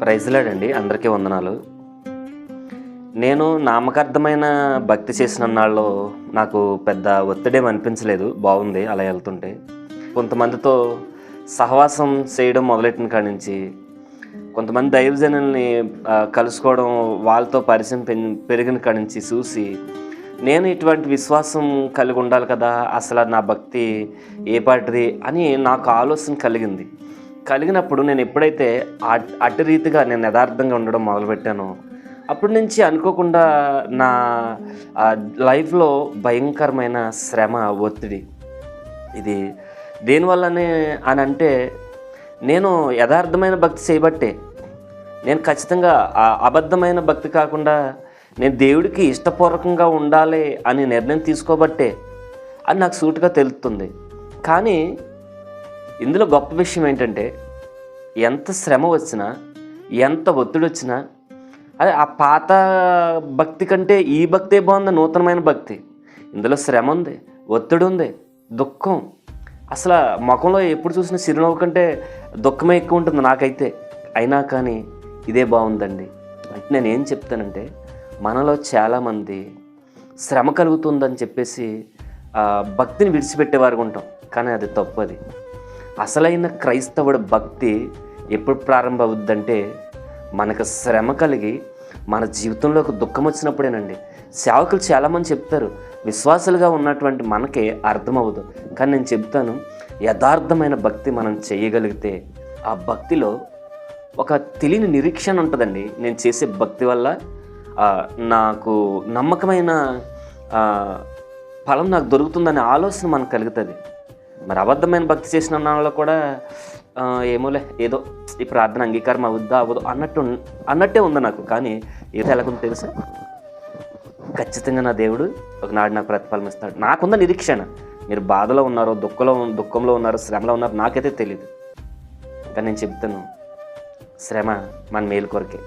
ప్రైజ్లాడండి అందరికీ వందనాలు. నేను నామకార్థమైన భక్తి చేసిన నాళ్ళు నాకు పెద్ద ఒత్తిడేం అనిపించలేదు. బాగుంది అలా వెళ్తుంటే. కొంతమందితో సహవాసం చేయడం మొదలెట్టిన కాడి నుంచి కొంతమంది దైవజనుల్ని కలుసుకోవడం వాళ్ళతో పరిచయం పె పెరిగిన కాడి నుంచి చూసి నేను ఇటువంటి విశ్వాసం కలిగి ఉండాలి కదా అసలు నా భక్తి ఏ పాటిది అని నాకు ఆలోచన కలిగింది. కలిగినప్పుడు నేను ఎప్పుడైతే అట్- అటు రీతిగా నేను యథార్థంగా ఉండడం మొదలుపెట్టానో అప్పటి నుంచి అనుకోకుండా నా లైఫ్లో భయంకరమైన శ్రమ ఒత్తిడి. ఇది దేనివల్లనే అని అంటే నేను యథార్థమైన భక్తి చేయబట్టే. నేను ఖచ్చితంగా అబద్ధమైన భక్తి కాకుండా నేను దేవుడికి ఇష్టపూర్వకంగా ఉండాలి అని నిర్ణయం తీసుకోబట్టే అని నాకు సూటుగా తెలుస్తుంది. కానీ ఇందులో గొప్ప విషయం ఏంటంటే ఎంత శ్రమ వచ్చినా ఎంత ఒత్తిడి వచ్చినా అదే ఆ పాత భక్తి కంటే ఈ భక్తే బాగుంది నూతనమైన భక్తి. ఇందులో శ్రమ ఉంది ఒత్తిడి ఉంది దుఃఖం. అసలు ముఖంలో ఎప్పుడు చూసిన చిరునవ్వు కంటే దుఃఖమే ఎక్కువ ఉంటుంది నాకైతే. అయినా కానీ ఇదే బాగుందండి. అంటే నేను ఏం చెప్తానంటే మనలో చాలామంది శ్రమ కలుగుతుందని చెప్పేసి భక్తిని విడిచిపెట్టేవారు ఉంటాం. కానీ అది తప్పు అది. అసలైన క్రైస్తవుడు భక్తి ఎప్పుడు ప్రారంభమవుద్దంటే మనకు శ్రమ కలిగి మన జీవితంలోకి దుఃఖం వచ్చినప్పుడేనండి. సేవకులు చాలామంది చెప్తారు విశ్వాసులుగా ఉన్నటువంటి మనకే అర్థమవుదు కానీ నేను చెప్తాను యథార్థమైన భక్తి మనం చేయగలిగితే ఆ భక్తిలో ఒక తెలియని నిరీక్షణ ఉంటుందండి. నేను చేసే భక్తి వల్ల నాకు నమ్మకమైన ఫలం నాకు దొరుకుతుందనే ఆలోచన మనకు కలుగుతుంది. మరి అబద్ధమైన భక్తి చేసిన నాలో కూడా ఏమోలే ఏదో ఈ ప్రార్థన అంగీకారం అవుద్దా అవ్వదు అన్నట్టు అన్నట్టే ఉంది నాకు. కానీ ఏదో ఎలాగుందో తెలుసా? ఖచ్చితంగా నా దేవుడు ఒకనాడు నాకు ప్రతిఫలం ఇస్తాడు. నాకున్న నిరీక్షణ. మీరు బాధలో ఉన్నారో దుఃఖంలో దుఃఖంలో ఉన్నారో శ్రమలో ఉన్నారో నాకైతే తెలియదు కానీ నేను చెప్తాను శ్రమ మన మేలు కొరకే.